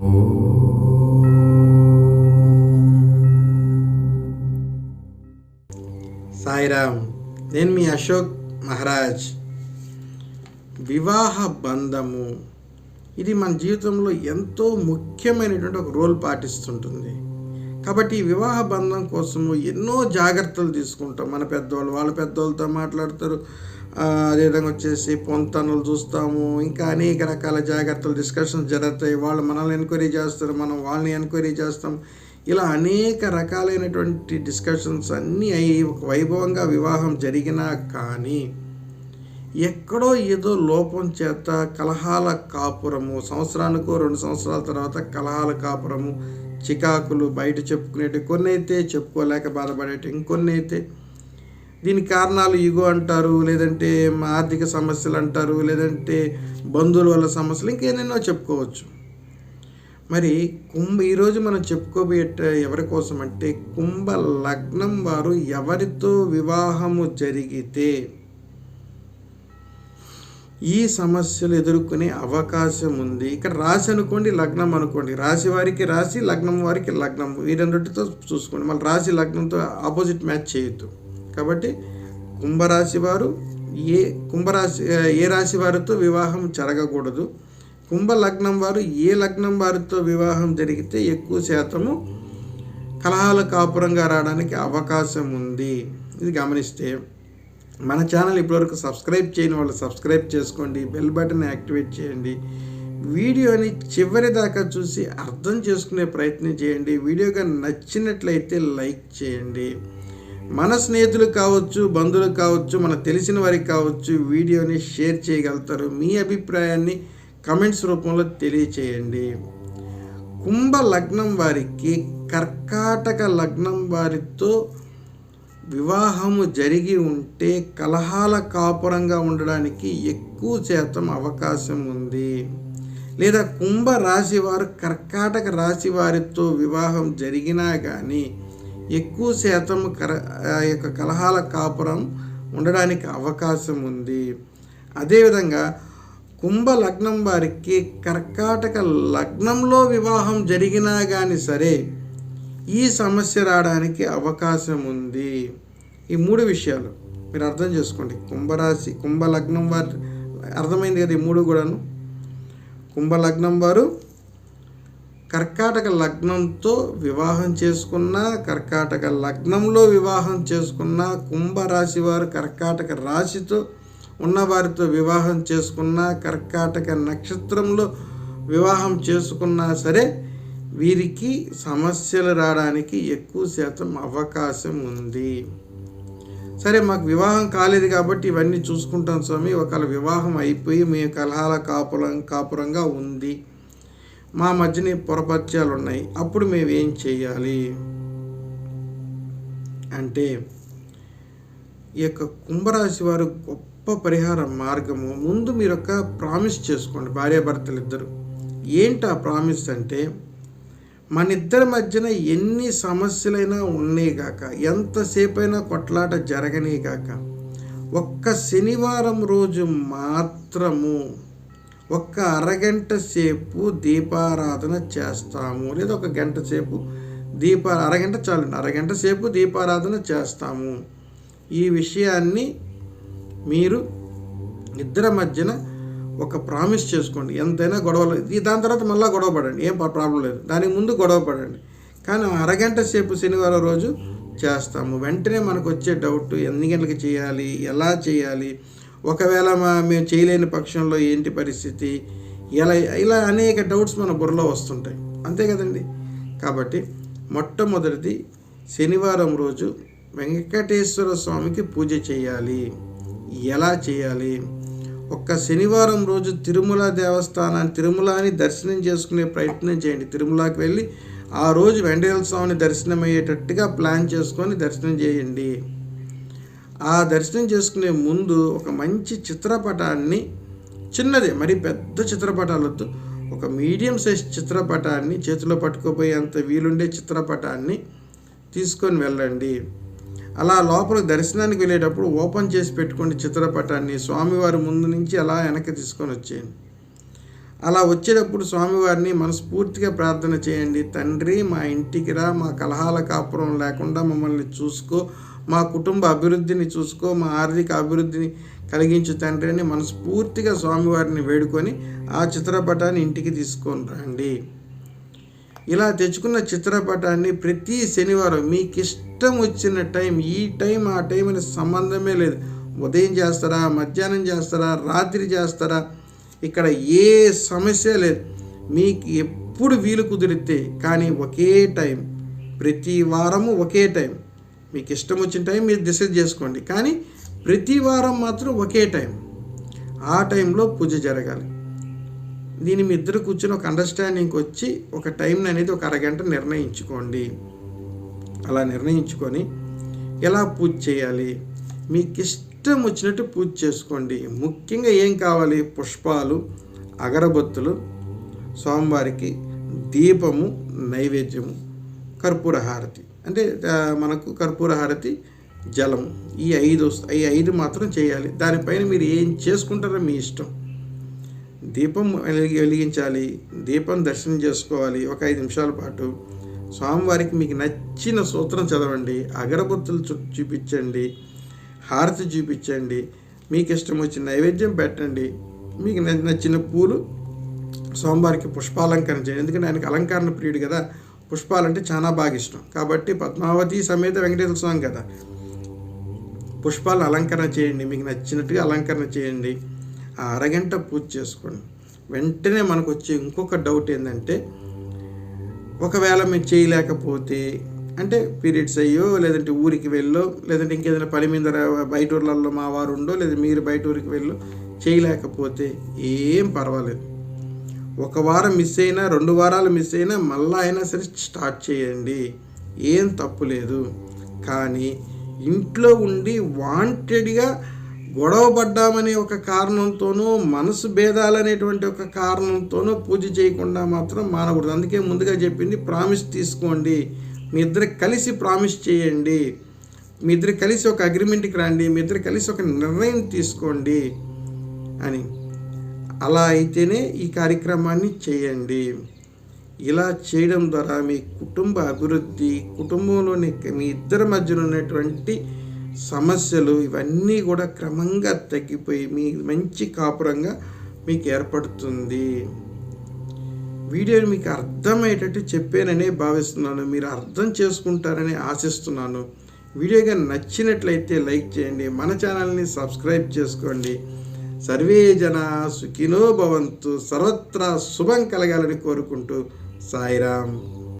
సాయిరామ్ నేను మీ అశోక్ మహారాజ్. వివాహ బంధము. ఇది మన జీవితంలో ఎంతో ముఖ్యమైనటువంటి ఒక రోల్ పాటిస్తుంటుంది. కాబట్టి ఈ వివాహ బంధం కోసము ఎన్నో జాగ్రత్తలు తీసుకుంటాం. మన పెద్దవాళ్ళు వాళ్ళ పెద్దవాళ్ళతో మాట్లాడతారు. అదేవిధంగా వచ్చేసి పొంతనలు చూస్తాము. ఇంకా అనేక రకాల జాగ్రత్తలు డిస్కషన్స్ జరుగుతాయి. వాళ్ళు మనల్ని ఎంక్వైరీ చేస్తారు మనం వాళ్ళని ఎంక్వైరీ చేస్తాం. ఇలా అనేక రకాలైనటువంటి డిస్కషన్స్ అన్నీ అయి ఒక వైభవంగా వివాహం జరిగినా కానీ ఎక్కడో ఏదో లోపం చేత కలహాల కాపురము సంవత్సరానికో రెండు సంవత్సరాల తర్వాత కలహాల కాపురము చికాకులు బయట చెప్పుకునేటి కొన్ని అయితే చెప్పుకోలేక బాధపడేటి ఇంకొన్ని అయితే దీనికి కారణాలు ఇగో అంటారు లేదంటే ఆర్థిక సమస్యలు అంటారు లేదంటే బంధువుల వల్ల సమస్యలు ఇంకేనెన్నో చెప్పుకోవచ్చు. మరి కుంభ ఈరోజు మనం చెప్పుకోబోయేట ఎవరి కోసం అంటే కుంభ లగ్నం వారు ఎవరితో వివాహము జరిగితే ఈ సమస్యలు ఎదుర్కొనే అవకాశం ఉంది. ఇక్కడ రాశి అనుకోండి లగ్నం అనుకోండి. రాశి వారికి రాశి లగ్నం వారికి లగ్నం. ఈ రెండింటితో చూసుకోండి. మళ్ళీ రాశి లగ్నంతో ఆపోజిట్ మ్యాచ్ చేయొద్దు. కాబట్టి కుంభరాశి వారు ఏ కుంభరాశి ఏ రాశి వారితో వివాహం జరగకూడదు. కుంభ లగ్నం వారు ఏ లగ్నం వారితో వివాహం జరిగితే ఎక్కువ శాతము కలహాల కాపురంగా రావడానికి అవకాశం ఉంది. ఇది గమనిస్తే మన ఛానల్ ఇప్పటివరకు సబ్స్క్రైబ్ చేయని వాళ్ళు సబ్స్క్రైబ్ చేసుకోండి బెల్ బటన్ యాక్టివేట్ చేయండి. వీడియోని చివరి దాకా చూసి అర్థం చేసుకునే ప్రయత్నం చేయండి. వీడియోగా నచ్చినట్లయితే లైక్ చేయండి. మన స్నేహితులు కావచ్చు బంధువులు కావచ్చు మన తెలిసిన వారికి కావచ్చు వీడియోని షేర్ చేయగలుగుతారు. మీ అభిప్రాయాన్ని కమెంట్స్ రూపంలో తెలియచేయండి. కుంభ లగ్నం వారికి కర్కాటక లగ్నం వారితో వివాహము జరిగి ఉంటే కలహాల కాపురంగా ఉండడానికి ఎక్కువ శాతం అవకాశం ఉంది. లేదా కుంభ రాశి వారు కర్కాటక రాశి వారితో వివాహం జరిగినా కానీ ఎక్కువ శాతం కర ఆ యొక్క కలహాల కాపురం ఉండడానికి అవకాశం ఉంది. అదేవిధంగా కుంభ లగ్నం వారికి కర్కాటక లగ్నంలో వివాహం జరిగినా కానీ సరే ఈ సమస్య రావడానికి అవకాశం ఉంది. ఈ మూడు విషయాలు మీరు అర్థం చేసుకోండి. కుంభరాశి కుంభలగ్నం వారు అర్థమైంది కదా ఈ మూడు కూడాను? కుంభలగ్నం వారు కర్కాటక లగ్నంతో వివాహం చేసుకున్న కర్కాటక లగ్నంలో వివాహం చేసుకున్న కుంభరాశి వారు కర్కాటక రాశితో ఉన్నవారితో వివాహం చేసుకున్న కర్కాటక నక్షత్రంలో వివాహం చేసుకున్నా సరే వీరికి సమస్యలు రావడానికి ఎక్కువ శాతం అవకాశం ఉంది. సరే మాకు వివాహం కాలేదు కాబట్టి ఇవన్నీ చూసుకుంటాం స్వామి. ఒకవేళ వివాహం అయిపోయి మీ కలహాల కాపురం కాపురంగా ఉంది. మా మధ్యనే పొరపత్యాలు ఉన్నాయి. అప్పుడు మేమేం చేయాలి? అంటే ఈ యొక్క కుంభరాశి వారు గొప్ప పరిహార మార్గము. ముందు మీరు ఒక ప్రామిస్ చేసుకోండి భార్యాభర్తలు ఇద్దరు ఏంటి ఆ ప్రామిస్ అంటే మన ఇద్దరి మధ్యన ఎన్ని సమస్యలైనా ఉన్నాయి ఎంతసేపైనా ఎంతసేపు అయినా కొట్లాట జరగనే ఒక్క శనివారం రోజు మాత్రము ఒక్క అరగంట సేపు దీపారాధన చేస్తాము. లేదా ఒక గంట సేపు దీప అరగంట చాలండి. అరగంట సేపు దీపారాధన చేస్తాము. ఈ విషయాన్ని మీరు ఇద్దరి మధ్యన ఒక ప్రామిస్ చేసుకోండి. ఎంతైనా గొడవలు దాని తర్వాత మళ్ళీ గొడవ పడండి. ఏం ప్రాబ్లం లేదు. దానికి ముందు గొడవ పడండి. కానీ అరగంట సేపు శనివారం రోజు చేస్తాము. వెంటనే మనకు వచ్చే డౌట్ ఎన్ని గంటలకు చేయాలి ఎలా చేయాలి ఒకవేళ మా మేము చేయలేని పక్షంలో ఏంటి పరిస్థితి ఎలా ఇలా అనేక డౌట్స్ మన బుర్రలో వస్తుంటాయి. అంతే కదండి. కాబట్టి మొట్టమొదటిది శనివారం రోజు వెంకటేశ్వర స్వామికి పూజ చేయాలి. ఎలా చేయాలి? ఒక్క శనివారం రోజు తిరుమల దేవస్థానాన్ని తిరుమలని దర్శనం చేసుకునే ప్రయత్నం చేయండి. తిరుమలకి వెళ్ళి ఆ రోజు వెంకటేశ్వర స్వామిని దర్శనం అయ్యేటట్టుగా ప్లాన్ చేసుకొని దర్శనం చేయండి. ఆ దర్శనం చేసుకునే ముందు ఒక మంచి చిత్రపటాన్ని చిన్నదే మరి పెద్ద చిత్రపటాలు వద్దు ఒక మీడియం సైజ్ చిత్రపటాన్ని చేతిలో పట్టుకోపోయేంత వీలుండే చిత్రపటాన్ని తీసుకొని వెళ్ళండి. అలా లోపల దర్శనానికి వెళ్ళేటప్పుడు ఓపెన్ చేసి పెట్టుకోండి చిత్రపటాన్ని స్వామివారి ముందు నుంచి అలా వెనక్కి తీసుకొని వచ్చేయండి. అలా వచ్చేటప్పుడు స్వామివారిని మనస్ఫూర్తిగా ప్రార్థన చేయండి. తండ్రి మా ఇంటికి రా మా కలహాల కాపురం లేకుండా మమ్మల్ని చూసుకో మా కుటుంబ అభివృద్ధిని చూసుకో మా ఆర్థిక అభివృద్ధిని కలిగించు తండ్రి అని మనస్ఫూర్తిగా స్వామివారిని వేడుకొని ఆ చిత్రపటాన్ని ఇంటికి తీసుకొని రండి. ఇలా తెచ్చుకున్న చిత్రపటాన్ని ప్రతి శనివారం మీకు ఇష్టం వచ్చిన టైం ఈ టైం ఆ టైం అనే సంబంధమే లేదు. ఉదయం చేస్తారా మధ్యాహ్నం చేస్తారా రాత్రి చేస్తారా ఇక్కడ ఏ సమస్య లేదు. మీకు ఎప్పుడు వీలు కుదిరితే కానీ ఒకే టైం ప్రతి వారము ఒకే టైం. మీకు ఇష్టం వచ్చిన టైం మీరు డిసైడ్ చేసుకోండి. కానీ ప్రతి వారం మాత్రం ఒకే టైం. ఆ టైంలో పూజ జరగాలి. దీని మీ ఇద్దరు కూర్చొని ఒక అండర్స్టాండింగ్కి వచ్చి ఒక టైం అనేది ఒక అరగంట నిర్ణయించుకోండి. అలా నిర్ణయించుకొని ఎలా పూజ చేయాలి? మీకు ఇష్టం వచ్చినట్టు పూజ చేసుకోండి. ముఖ్యంగా ఏం కావాలి? పుష్పాలు అగరబత్తులు స్వామివారికి దీపము నైవేద్యము కర్పూర హారతి. అంటే మనకు కర్పూర హారతి జలము. ఈ ఐదు ఈ ఐదు మాత్రం చేయాలి. దానిపైన మీరు ఏం చేసుకుంటారో మీ ఇష్టం. దీపం వెలిగి వెలిగించాలి దీపం దర్శనం చేసుకోవాలి ఒక ఐదు నిమిషాల పాటు. స్వామివారికి మీకు నచ్చిన సూత్రం చదవండి అగరబత్తులు చూ చూపించండి హారతి చూపించండి మీకు ఇష్టం వచ్చిన నైవేద్యం పెట్టండి మీకు నచ్చిన పూలు స్వామివారికి పుష్పాలంకరణ చేయండి. ఎందుకంటే ఆయనకి అలంకరణ ప్రియుడు కదా పుష్పాలంటే చాలా బాగా ఇష్టం. కాబట్టి పద్మావతి సమేత వెంకటేశ్వర స్వామి కదా పుష్పాలను అలంకరణ చేయండి మీకు నచ్చినట్టుగా అలంకరణ చేయండి. ఆ అరగంట పూజ చేసుకోండి. వెంటనే మనకు వచ్చే ఇంకొక డౌట్ ఏంటంటే ఒకవేళ మీరు చేయలేకపోతే అంటే పీరియడ్స్ అయ్యో లేదంటే ఊరికి వెళ్ళో లేదంటే ఇంకేదైనా పని మీద బయట ఊర్లలో మా వారు ఉండో లేదా మీరు బయట ఊరికి వెళ్ళో చేయలేకపోతే ఏం పర్వాలేదు. ఒక వారం మిస్ అయినా రెండు వారాలు మిస్ అయినా మళ్ళా అయినా సరే స్టార్ట్ చేయండి. ఏం తప్పు లేదు. కానీ ఇంట్లో ఉండి వాంటెడ్గా గొడవ పడ్డామనే ఒక కారణంతోనూ మనసు భేదాలనేటువంటి ఒక కారణంతోనూ పూజ చేయకుండా మాత్రం మానకూడదు. అందుకే ముందుగా చెప్పింది ప్రామిస్ తీసుకోండి. మీ ఇద్దరు కలిసి ప్రామిస్ చేయండి. మీ ఇద్దరు కలిసి ఒక అగ్రిమెంట్కి రండి. మీ ఇద్దరు కలిసి ఒక నిర్ణయం తీసుకోండి అని. అలా అయితేనే ఈ కార్యక్రమాన్ని చేయండి. ఇలా చేయడం ద్వారా మీ కుటుంబ అభివృద్ధి కుటుంబంలోని మీ ఇద్దరి మధ్యన ఉన్నటువంటి సమస్యలు ఇవన్నీ కూడా క్రమంగా తగ్గిపోయి మీ మంచి కాపురంగా మీకు ఏర్పడుతుంది. వీడియోని మీకు అర్థమయ్యేటట్టు చెప్పాననే భావిస్తున్నాను. మీరు అర్థం చేసుకుంటారని ఆశిస్తున్నాను. వీడియోగా నచ్చినట్లయితే లైక్ చేయండి. మన ఛానల్ని సబ్స్క్రైబ్ చేసుకోండి. సర్వే జన సుఖినో భవంతు. సర్వత్రా శుభం కలగాలని కోరుకుంటూ సాయిరామ్.